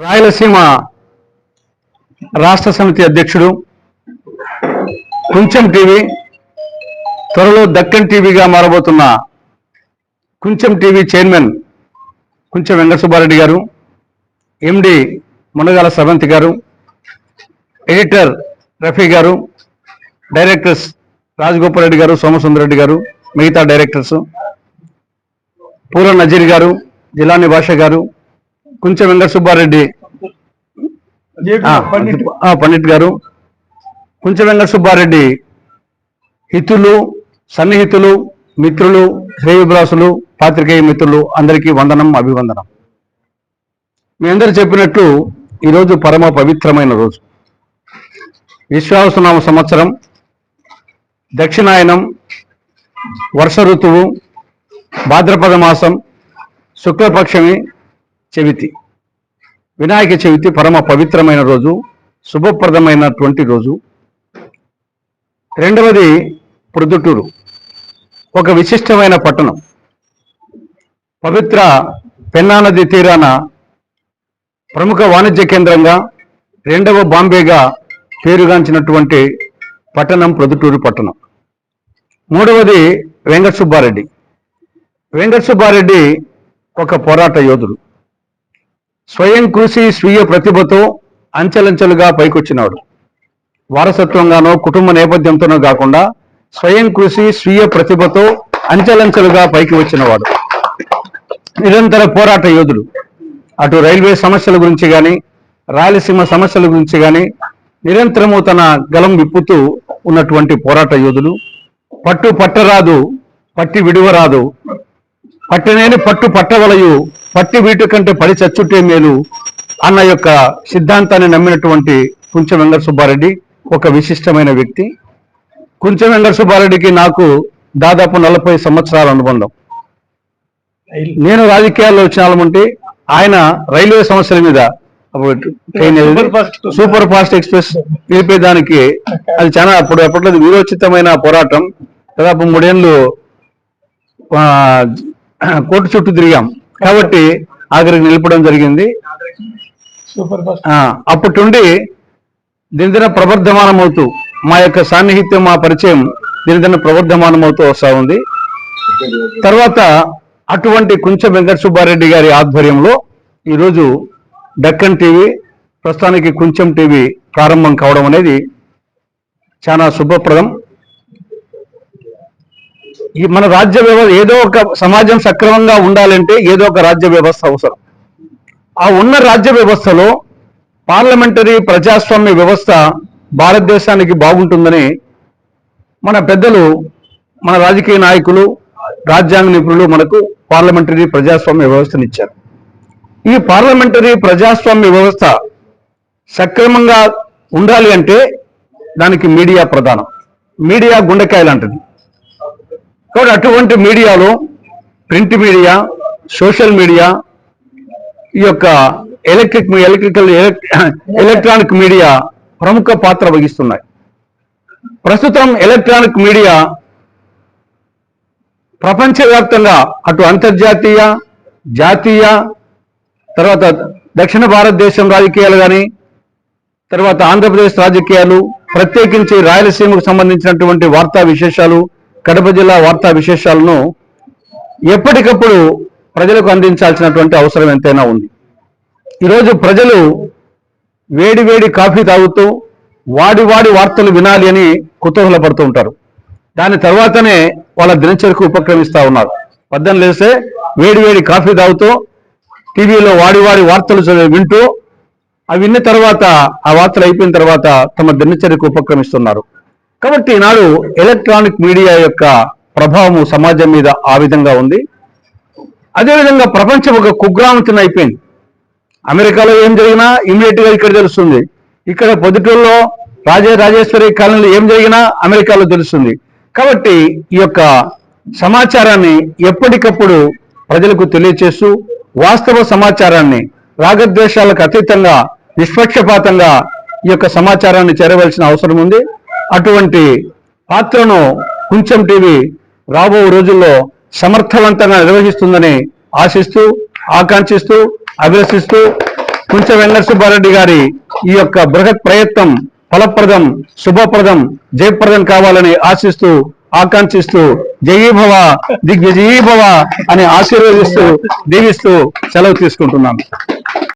రాయలసీమ రాష్ట్ర సమితి అధ్యక్షుడు కుంచెం టీవీ త్వరలో దక్కన్ టీవీగా మారబోతున్న కుంచెం టీవీ చైర్మన్ కుంచెం వెంకట సుబ్బారెడ్డి గారు ఎండి మునగాల సవంతి గారు ఎడిటర్ రఫీ గారు డైరెక్టర్స్ రాజగోపాల్ రెడ్డి గారు సోమసుందరెడ్డి గారు మిగతా డైరెక్టర్స్ పూర నజీర్ గారు జిలాని భాష గారు కుంచెం వెంకట సుబ్బారెడ్డి పండిట్. గారు. కుంచెం వెంకట సుబ్బారెడ్డి హితులు సన్నిహితులు మిత్రులు శ్రేయభిలాసులు పాత్రికేయ మిత్రులు అందరికీ వందనం అభివందనం. మీ అందరు చెప్పినట్లు ఈరోజు పరమ పవిత్రమైన రోజు. విశ్వాసనామ సంవత్సరం దక్షిణాయనం వర్ష ఋతువు భాద్రపద మాసం శుక్లపక్షమి చవితి. వినాయక చవితి పరమ పవిత్రమైన రోజు శుభప్రదమైనటువంటి రోజు. రెండవది ప్రొద్దుటూరు. ఒక విశిష్టమైన పట్టణం. పవిత్ర పెన్నానది తీరాన ప్రముఖ వాణిజ్య కేంద్రంగా రెండవ బాంబేగా పేరుగాంచినటువంటి పట్టణం ప్రొద్దుటూరు పట్టణం. మూడవది వెంకట సుబ్బారెడ్డి వెంకట సుబ్బారెడ్డి ఒక పోరాట యోధుడు. స్వయం కృషి స్వీయ ప్రతిభతో అంచెలంచెలుగా పైకొచ్చినాడు. వారసత్వంగానో కుటుంబ నేపథ్యంతోనో కాకుండా స్వయం కృషి స్వీయ ప్రతిభతో అంచెలంచెలుగా పైకి వచ్చినవాడు. నిరంతర పోరాట యోధుడు. అటు రైల్వే సమస్యల గురించి కానీ రాయలసీమ సమస్యల గురించి కానీ నిరంతరము తన గలం విప్పుతూ ఉన్నటువంటి పోరాట యోధుడు. పట్టు పట్టరాదు పట్టి విడువరాదు పట్టనేని పట్టు పట్టవలయు పట్టి వీటి కంటే పడి చచ్చుటే మేలు అన్న యొక్క సిద్ధాంతాన్ని నమ్మినటువంటి కుంచెం వెంకట సుబ్బారెడ్డి ఒక విశిష్టమైన వ్యక్తి. కుంచెం వెంకట సుబ్బారెడ్డికి నాకు దాదాపు నలభై సంవత్సరాల అనుబంధం. నేను రాజకీయాల్లో వచ్చిన ఉంటే ఆయన రైల్వే సమస్యల మీద ట్రైన్? సూపర్ ఫాస్ట్ ఎక్స్ప్రెస్ నిలిపేదానికి అది చాలా అప్పుడు అప్పట్లో వీరోచితమైన పోరాటం. దాదాపు మూడేళ్ళు కోర్టు చుట్టూ తిరిగాం. కాబట్టి ఆఖరికి నిలపడం జరిగింది. అప్పటి నుండి దినదిన ప్రవర్ధమానం అవుతూ మా యొక్క సాన్నిహిత్యం మా పరిచయం దినదిన ప్రవర్ధమానం అవుతూ వస్తా ఉంది. తర్వాత అటువంటి కుంచెం వెంకట సుబ్బారెడ్డి గారి ఆధ్వర్యంలో ఈరోజు డక్కన్ టీవీ ప్రస్తుతానికి కుంచెం టీవీ ప్రారంభం కావడం అనేది చాలా శుభప్రదం. మన రాజ్య వ్యవస్థ ఏదో ఒక సమాజం సక్రమంగా ఉండాలంటే ఏదో ఒక రాజ్య వ్యవస్థ అవసరం. ఆ ఉన్న రాజ్య వ్యవస్థలో పార్లమెంటరీ ప్రజాస్వామ్య వ్యవస్థ భారతదేశానికి బాగుంటుందని మన పెద్దలు మన రాజకీయ నాయకులు రాజ్యాంగ నిపుణులు మనకు పార్లమెంటరీ ప్రజాస్వామ్య వ్యవస్థను ఇచ్చారు ఈ పార్లమెంటరీ ప్రజాస్వామ్య వ్యవస్థ సక్రమంగా ఉండాలి అంటే దానికి మీడియా ప్రధానం. మీడియా గుండెకాయ లాంటిది. కాబట్టి అటువంటి మీడియాలో ప్రింట్ మీడియా సోషల్ మీడియా ఈ యొక్క ఎలక్ట్రిక్ ఎలక్ట్రికల్ ఎలక్ట్రానిక్ మీడియా ప్రముఖ పాత్ర వహిస్తున్నాయి. ప్రస్తుతం ఎలక్ట్రానిక్ మీడియా ప్రపంచవ్యాప్తంగా అటు అంతర్జాతీయ జాతీయ తర్వాత దక్షిణ భారతదేశం రాజకీయాలు కానీ తర్వాత ఆంధ్రప్రదేశ్ రాజకీయాలు ప్రత్యేకించి రాయలసీమకు సంబంధించినటువంటి వార్తా విశేషాలు కడప జిల్లా వార్తా విశేషాలను ఎప్పటికప్పుడు ప్రజలకు అందించాల్సినటువంటి అవసరం ఎంతైనా ఉంది. ఈరోజు ప్రజలు వేడి వేడి కాఫీ తాగుతూ వాడి వాడి వార్తలు వినాలి అని కుతూహలపడుతూ ఉంటారు. దాని తర్వాతనే వాళ్ళ దినచర్యకు ఉపక్రమిస్తూ ఉన్నారు. పద్దం లేస్తే వేడి వేడి కాఫీ తాగుతూ టీవీలో వాడి వాడి వార్తలు చదివి వింటూ అవి విన్న తర్వాత ఆ వార్తలు అయిపోయిన తర్వాత తమ దినచర్యకు ఉపక్రమిస్తున్నారు. కాబట్టి ఈనాడు ఎలక్ట్రానిక్ మీడియా యొక్క ప్రభావం సమాజం మీద ఆ విధంగా ఉంది. అదేవిధంగా ప్రపంచం ఒక కుగ్రామం అయిపోయింది. అమెరికాలో ఏం జరిగినా ఇమీడియట్గా ఇక్కడ తెలుస్తుంది. ఇక్కడ పొద్దుటూరులో రాజే రాజేశ్వరి కాలనీలో ఏం జరిగినా అమెరికాలో తెలుస్తుంది. కాబట్టి ఈ యొక్క సమాచారాన్ని ఎప్పటికప్పుడు ప్రజలకు తెలియచేస్తూ వాస్తవ సమాచారాన్ని రాగద్వేషాలకు అతీతంగా నిష్పక్షపాతంగా ఈ యొక్క సమాచారాన్ని చేరవలసిన అవసరం ఉంది. అటువంటి పాత్రను కొంచెం టీవీ రాబో రోజుల్లో సమర్థవంతంగా నిర్వహిస్తుందని ఆశిస్తూ ఆకాంక్షిస్తూ అభిలషిస్తూ కొంచెం వెంకట సుబ్బారెడ్డి గారి ఈ యొక్క బృహత్ ప్రయత్నం ఫలప్రదం శుభప్రదం జయప్రదం కావాలని ఆశిస్తూ ఆకాంక్షిస్తూ జయీభవ దిగ్విజయీభవ అని ఆశీర్వదిస్తూ దీవిస్తూ సెలవు తీసుకుంటున్నాను